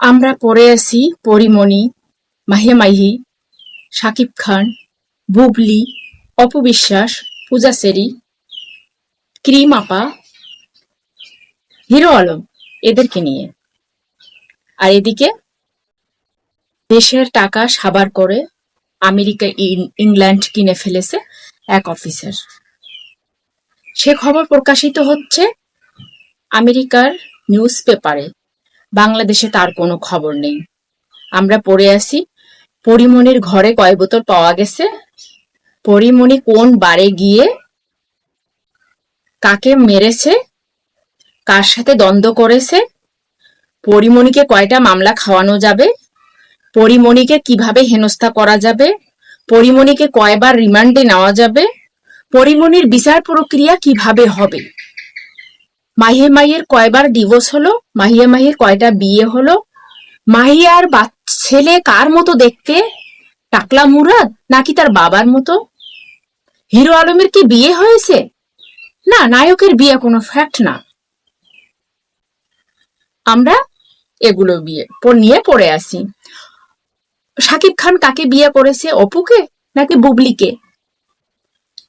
আমরা পড়ে আছি পরিমণি মাহিয়া মাহি শাকিব খান, বুবলি, অপবিশ্বাস, পূজা সেরি, ক্রিম আপা, হিরো আলম এদেরকে নিয়ে। আর এদিকে দেশের টাকা সাবার করে আমেরিকা ইংল্যান্ড কিনে ফেলেছে এক অফিসার। সে খবর প্রকাশিত হচ্ছে আমেরিকার নিউজ পেপারে বাংলাদেশে তার কোনো খবর নেই। আমরা পড়ে আছি পরিমণির ঘরে কয় বোতল পাওয়া গেছে? পরিমণি কোন বারে গিয়ে কাকে মেরেছে? কার সাথে দ্বন্দ্ব করেছে? পরিমণিকে কয়টা মামলা খাওয়ানো যাবে? পরিমণিকে কীভাবে হেনস্থা করা যাবে? পরিমণিকে কয়বার রিমান্ডে নেওয়া যাবে? পরিমণির বিচার প্রক্রিয়া কীভাবে হবে? মাহিয়া মাহির কয়বার ডিভোর্স হলো? মাহিয়া মাহির কয়টা বিয়ে হলো? মাহিয়ার বাচ- ছেলে কার মতো দেখতে? টাকলা মুরাদ নাকি তার বাবার মতো? হিরো আলমের কি বিয়ে হয়েছে? না, নায়কের বিয়ে কোনো ফ্যাক্ট না। আমরা এগুলো বিয়ে নিয়ে পড়ে আসি। শাকিব খান কাকে বিয়ে করেছে? অপুকে নাকি বুবলিকে?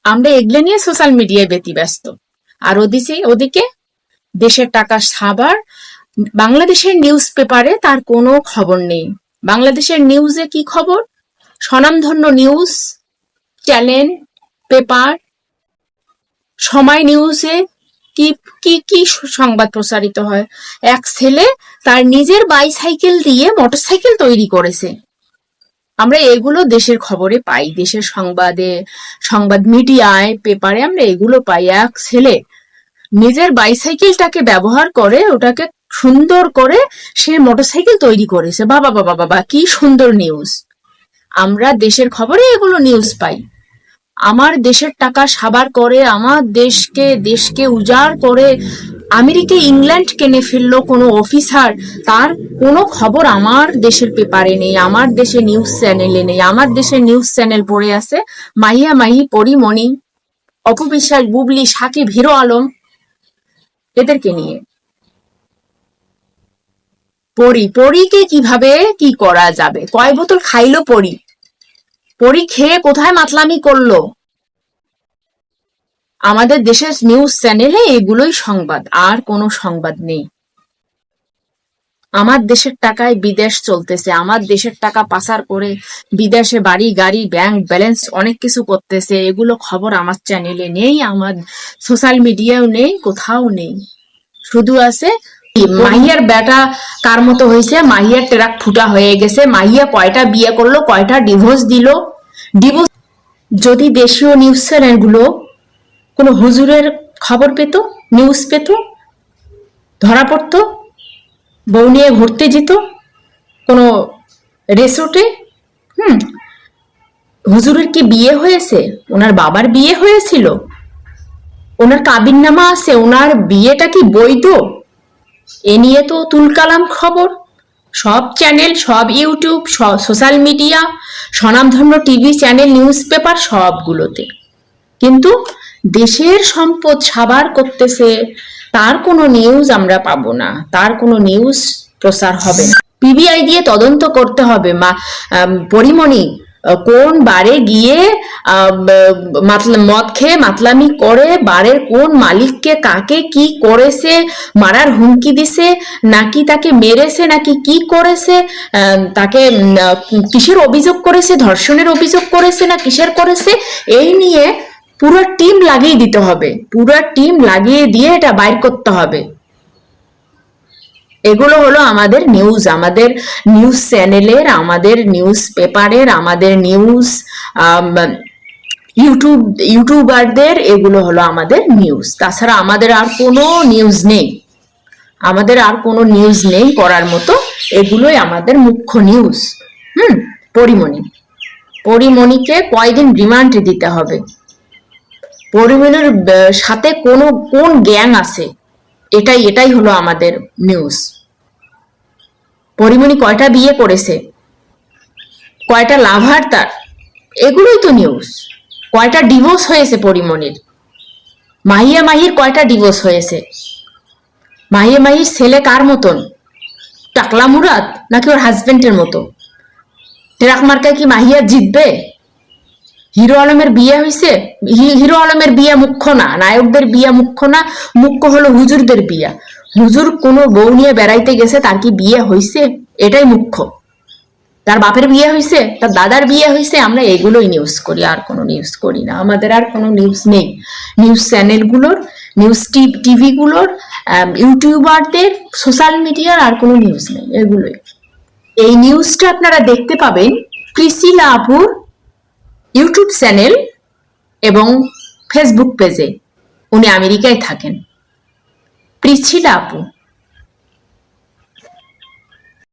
আমরা এগুলো নিয়ে সোশ্যাল মিডিয়ায় ব্যতিব্যস্ত। আর ওদিকে ওদিকে দেশের টাকা সাবার বাংলাদেশের নিউজ পেপারে তার কোনো খবর নেই। বাংলাদেশের নিউজে কি খবর? স্বনামধন্য নিউজ চ্যানেল পেপার সময় নিউজে কি কি কি সংবাদ প্রচারিত হয়? এক ছেলে তার নিজের বাইসাইকেল দিয়ে মোটরসাইকেল তৈরি করেছে। আমরা এগুলো দেশের খবরে পাই। দেশের সংবাদে, সংবাদ মিডিয়ায় পেপারে আমরা এগুলো পাই। এক ছেলে নিজের বাইসাইকেলটাকে ব্যবহার করে ওটাকে সুন্দর করে সে মোটরসাইকেল তৈরি করেছে। বাবা বাবা বাবা কি সুন্দর নিউজ আমরা দেশের খবরে এগুলো নিউজ পাই। আমার দেশের টাকা সাবার করে, আমার দেশকে দেশকে উজাড় করে, আমেরিকা, ইংল্যান্ড কেনে ফেলল কোনো অফিসার তার কোনো খবর আমার দেশের পেপারে নেই, আমার দেশে নিউজ চ্যানেলে নেই, আমার দেশের নিউজ চ্যানেল পড়ে আছে মাহিয়া মাহি পরিমণি অপবিশ্বাস বুবলি, সাকিব, হিরো আলম। এদেরকে নিয়ে। পরি, পরিকে কীভাবে কি করা যাবে? কয় বোতল খাইলো পরি? পরি খেয়ে কোথায় মাতলামি করল? আমাদের দেশের নিউজ চ্যানেলে এগুলোই সংবাদ, আর কোনো সংবাদ নেই। আমার দেশের টাকায় বিদেশ চলতেছে আমার দেশের টাকা পাচার করে বিদেশে বাড়ি গাড়ি ব্যাংক ব্যালেন্স অনেক কিছু করতেছে এগুলো খবর আমার চ্যানেলে নেই আমার সোশ্যাল মিডিয়াও নেই কোথাও নেই। শুধু আছে মাহিয়ার বেটা কার মতো হয়েছে? মাহিয়ার ট্রাক ফুটা হয়ে গেছে মাহিয়া কয়টা বিয়ে করল কয়টা ডিভোর্স দিল? ডিভোর্স যদি দেশীয় নিউজ চ্যানেলগুলো কোনো হুজুরের খবর পেত নিউজ পেত ধরা পড়তো বউ নিয়ে ঘুরতে যেত, কোনো রেসোর্টে, হুম, হুজুরের কি বিয়ে হয়েছে? ওনার বাবার বিয়ে হয়েছিল? ওনার কাবিননামা আছে, ওনার বিয়েটা কি বৈধ? এ নিয়ে তো তুলকালাম খবর। সব চ্যানেল, সব ইউটিউব সোশ্যাল মিডিয়া, স্বনামধন্য টিভি চ্যানেল, নিউজ পেপার সবগুলোতে। কিন্তু দেশের সম্পদ সাবার করতেছে তার কোনো নিউজ আমরা পাবো না। তার কোনো নিউজ প্রচার হবে না। পিবিআই দিয়ে তদন্ত করতে হবে মা পরিমণি কোন বারে গিয়ে মদ খেয়ে মাতলামি করে, বারের কোন মালিককে কাকে কি করেছে, মারার হুমকি দিছে, নাকি তাকে মেরেছে, নাকি কি করেছে তাকে কিসের অভিযোগ করেছে, ধর্ষণের অভিযোগ করেছে, না কিসের করেছে, এই নিয়ে পুরো টিম লাগিয়ে দিতে হবে। পুরো টিম লাগিয়ে দিয়ে এটা বাইর করতে হবে। এগুলো হলো আমাদের নিউজ আমাদের নিউজ চ্যানেলের আমাদের নিউজ পেপারের আমাদের নিউজ ইউটিউব ইউটিউবারদের এগুলো হলো আমাদের নিউজ তাছাড়া আমাদের আর কোনো নিউজ নেই। আমাদের আর কোনো নিউজ নেই করার মতো। এগুলোই আমাদের মুখ্য নিউজ হুম, পরিমণি। পরিমণিকে কয়দিন রিমান্ড দিতে হবে? পরিমণির আহ, সাথে কোনো কোন গ্যাং আছে? এটাই এটাই হলো আমাদের নিউজ পরিমণি কয়টা বিয়ে করেছে? কয়টা লাভার তার? এগুলোই তো নিউজ কয়টা ডিভোর্স হয়েছে পরিমণির? মাহিয়া মাহির কয়টা ডিভোর্স হয়েছে? মাহিয়া মাহির ছেলে কার মতন? টাকলা মুরাদ নাকি ওর হাজবেন্ডের মতো? ট্রাক মার্কায় কি মাহিয়া জিতবে? হিরো আলমের বিয়ে হয়েছে হিরো আলমের বিয়ে মুখ্য না, নায়কদের বিয়ে মুখ্য না, মুখ্য হলো হুজুরদের বিয়া। হুজুর কোনো বউ নিয়ে বেড়াইতে গেছে, তার কি বিয়ে হয়েছে এটাই মুখ্য। তার বাপের বিয়ে হয়েছে তার দাদার বিয়ে হয়েছে আমরা এগুলোই নিউজ করি, আর কোনো নিউজ করি না। আমাদের আর কোনো নিউজ নেই। নিউজ চ্যানেলগুলোর নিউজ টিভিগুলোর ইউটিউবারদের সোশ্যাল মিডিয়ার আর কোনো নিউজ নেই, এগুলোই। এই নিউজটা আপনারা দেখতে পাবেন প্রিসিলা আপুর ইউটিউব চ্যানেল এবং ফেসবুক পেজে। উনি আমেরিকায় থাকেন। প্রিছিলা আপু।